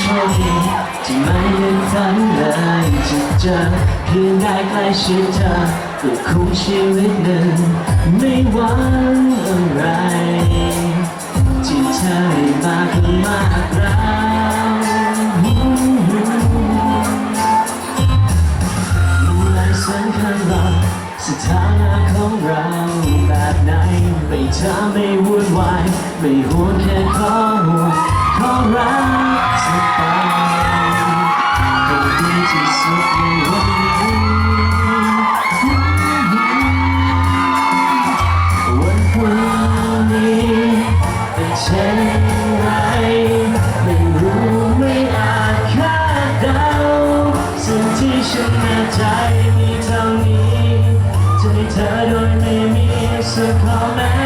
โชคดีที่ไม่ลืมทันเลยจะเจอเพียงได้ใกล้ชิดเธอก็คุ้มชีวิตหนึ่งไม่หวังอะไรที่เธอได้มาคือมากรักรู้ลายสังขาสถานะของเราแบบไหนไม่เธอไม่วุ่นวายไม่ห่วงแค่ข้อหัวขอรัก เธอไปให้ดีที่สุดในวันนี้วันพรุ่งนี้เป็นเช่นไรไม่รู้ไม่อาจคาดเดาสิ่งที่ฉันแน่ใจมีเท่านี้จะให้เธอโดยไม่มีสักข้อแม้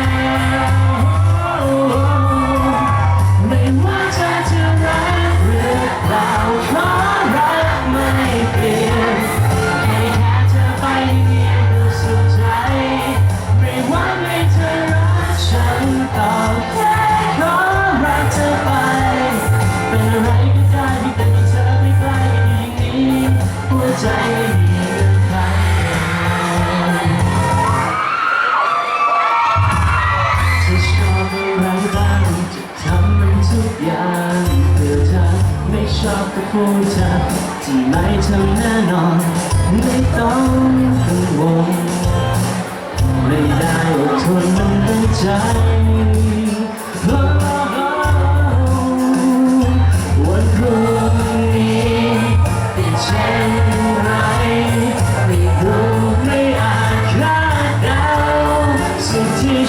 ใจจะชอบอะไรบ้างจะทำมันทุกอย่างเพื่อเธอไม่ชอบก็พูดเธอที่ไม่ทำแน่นอน ไม่ต้องกังวลไม่ได้อดทนมันเป็ใจ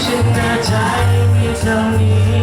ฉันน่าใจมีเท่านี้